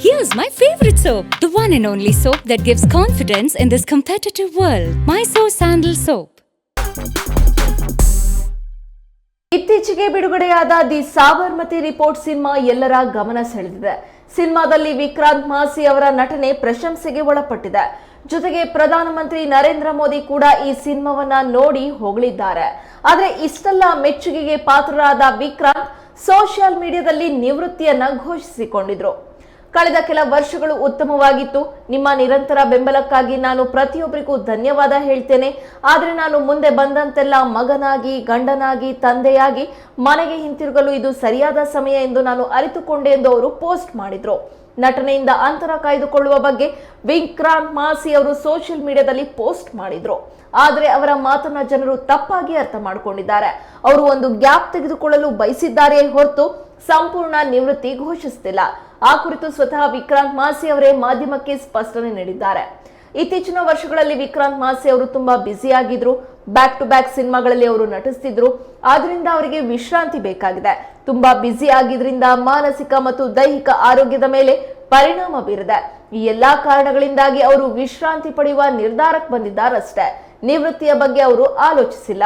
Here's my favorite soap, the one and only soap that gives confidence in this competitive world. Mysore Sandal Soap. ಇತ್ತೀಚೆಗೆ ಬಿಡುಗಡೆಯಾದ the Sabarmati report cinema ಎಲ್ಲರ ಗಮನ ಸೆಳೆದಿದೆ ಸಿನಿಮಾದಲ್ಲಿ ವಿಕ್ರಾಂತ್ ಮಾಸಿ ಅವರ ನಟನೆ ಪ್ರಶಂಸೆಗೆ ಒಳಪಟ್ಟಿದೆ ಜೊತೆಗೆ ಪ್ರಧಾನಮಂತ್ರಿ ನರೇಂದ್ರ ಮೋದಿ ಕೂಡ ಈ ಸಿನಿಮಾವನ್ನ ನೋಡಿ ಹೊಗಳಿದ್ದಾರೆ ಆದರೆ ಇಷ್ಟೆಲ್ಲ ಮೆಚ್ಚುಗೆಗೆ ಪಾತ್ರರಾದ ವಿಕ್ರಾಂತ್ ಸೋಷಿಯಲ್ ಮೀಡಿಯಾದಲ್ಲಿ ನಿವೃತ್ತಿಯನ್ನ ಘೋಷಿಸಿಕೊಂಡಿದ್ರು. ಕಳೆದ ಕೆಲ ವರ್ಷಗಳು ಉತ್ತಮವಾಗಿತ್ತು. ನಿಮ್ಮ ನಿರಂತರ ಬೆಂಬಲಕ್ಕಾಗಿ ನಾನು ಪ್ರತಿಯೊಬ್ಬರಿಗೂ ಧನ್ಯವಾದ ಹೇಳ್ತೇನೆ. ಆದರೆ ನಾನು ಮುಂದೆ ಬಂದಂತೆಲ್ಲ ಮಗನಾಗಿ, ಗಂಡನಾಗಿ, ತಂದೆಯಾಗಿ ಮನೆಗೆ ಹಿಂತಿರುಗಲು ಇದು ಸರಿಯಾದ ಸಮಯ ಎಂದು ನಾನು ಅರಿತುಕೊಂಡೆ ಎಂದು ಅವರು ಪೋಸ್ಟ್ ಮಾಡಿದ್ರು. ನಟನೆಯಿಂದ ಅಂತರ ಕಾಯ್ದುಕೊಳ್ಳುವ ಬಗ್ಗೆ ವಿಕ್ರಾಂತ್ ಮಾಸಿ ಅವರು ಸೋಷಿಯಲ್ ಮೀಡಿಯಾದಲ್ಲಿ ಪೋಸ್ಟ್ ಮಾಡಿದ್ರು. ಆದರೆ ಅವರ ಮಾತನ್ನ ಜನರು ತಪ್ಪಾಗಿ ಅರ್ಥ ಮಾಡಿಕೊಂಡಿದ್ದಾರೆ. ಅವರು ಒಂದು ಗ್ಯಾಪ್ ತೆಗೆದುಕೊಳ್ಳಲು ಬಯಸಿದ್ದಾರೆ ಹೊರತು ಸಂಪೂರ್ಣ ನಿವೃತ್ತಿ ಘೋಷಿಸುತ್ತಿಲ್ಲ. ಆ ಕುರಿತು ಸ್ವತಃ ವಿಕ್ರಾಂತ್ ಮಾಸಿ ಅವರೇ ಮಾಧ್ಯಮಕ್ಕೆ ಸ್ಪಷ್ಟನೆ ನೀಡಿದ್ದಾರೆ. ಇತ್ತೀಚಿನ ವರ್ಷಗಳಲ್ಲಿ ವಿಕ್ರಾಂತ್ ಮಾಸಿ ಅವರು ತುಂಬಾ ಬ್ಯುಸಿ ಆಗಿದ್ರು. ಬ್ಯಾಕ್ ಟು ಬ್ಯಾಕ್ ಸಿನಿಮಾಗಳಲ್ಲಿ ಅವರು ನಟಿಸ್ತಿದ್ರು. ಆದ್ರಿಂದ ಅವರಿಗೆ ವಿಶ್ರಾಂತಿ ಬೇಕಾಗಿದೆ. ತುಂಬಾ ಬ್ಯುಸಿ ಆಗಿದ್ರಿಂದ ಮಾನಸಿಕ ಮತ್ತು ದೈಹಿಕ ಆರೋಗ್ಯದ ಮೇಲೆ ಪರಿಣಾಮ ಬೀರಿದೆ. ಈ ಎಲ್ಲಾ ಕಾರಣಗಳಿಂದಾಗಿ ಅವರು ವಿಶ್ರಾಂತಿ ಪಡೆಯುವ ನಿರ್ಧಾರಕ್ಕೆ ಬಂದಿದ್ದಾರಷ್ಟೇ. ನಿವೃತ್ತಿಯ ಬಗ್ಗೆ ಅವರು ಆಲೋಚಿಸಿಲ್ಲ.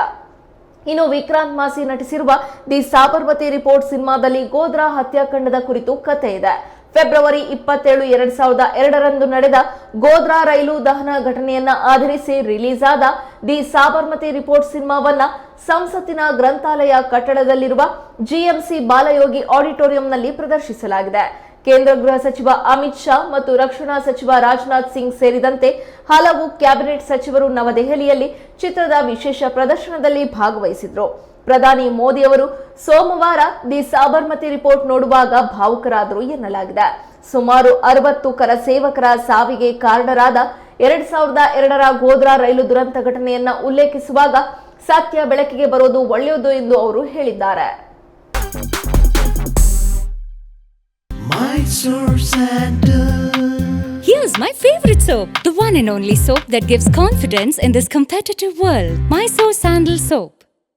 ಇನ್ನು ವಿಕ್ರಾಂತ್ ಮಾಸಿ ನಟಿಸಿರುವ ದಿ ಸಾಬರ್ಮತಿ ರಿಪೋರ್ಟ್ ಸಿನಿಮಾದಲ್ಲಿ ಗೋದ್ರಾ ಹತ್ಯಾಕಾಂಡದ ಕುರಿತು ಕಥೆ ಇದೆ. ಫೆಬ್ರವರಿ ಇಪ್ಪತ್ತೇಳು, ಎರಡ್ ಸಾವಿರದ ಎರಡರಂದು ನಡೆದ ಗೋದ್ರಾ ರೈಲು ದಹನ ಘಟನೆಯನ್ನ ಆಧರಿಸಿ ರಿಲೀಸ್ ಆದ ದಿ ಸಾಬರ್ಮತಿ ರಿಪೋರ್ಟ್ ಸಿನಿಮಾವನ್ನ ಸಂಸತ್ತಿನ ಗ್ರಂಥಾಲಯ ಕಟ್ಟಡದಲ್ಲಿರುವ ಜಿಎಂಸಿ ಬಾಲಯೋಗಿ ಆಡಿಟೋರಿಯಂನಲ್ಲಿ ಪ್ರದರ್ಶಿಸಲಾಗಿದೆ. ಕೇಂದ್ರ ಗೃಹ ಸಚಿವ ಅಮಿತ್ ಶಾ ಮತ್ತು ರಕ್ಷಣಾ ಸಚಿವ ರಾಜನಾಥ್ ಸಿಂಗ್ ಸೇರಿದಂತೆ ಹಲವು ಕ್ಯಾಬಿನೆಟ್ ಸಚಿವರು ನವದೆಹಲಿಯಲ್ಲಿ ಚಿತ್ರದ ವಿಶೇಷ ಪ್ರದರ್ಶನದಲ್ಲಿ ಭಾಗವಹಿಸಿದ್ರು. ಪ್ರಧಾನಿ ಮೋದಿ ಅವರು ಸೋಮವಾರ ದಿ ಸಾಬರ್ಮತಿ ರಿಪೋರ್ಟ್ ನೋಡುವಾಗ ಭಾವುಕರಾದರು ಎನ್ನಲಾಗಿದೆ. ಸುಮಾರು ಅರವತ್ತು ಕರ ಸೇವಕರ ಸಾವಿಗೆ ಕಾರಣರಾದ ಎರಡ್ ಸಾವಿರದ ಎರಡರ ಗೋದ್ರಾ ರೈಲು ದುರಂತ ಘಟನೆಯನ್ನ ಉಲ್ಲೇಖಿಸುವಾಗ ಸತ್ಯ ಬೆಳಕಿಗೆ ಬರೋದು ಒಳ್ಳೆಯದು ಎಂದು ಅವರು ಹೇಳಿದ್ದಾರೆ. Here's my favorite soap, the one and only soap that gives confidence in this competitive world. Mysore Sandal Soap.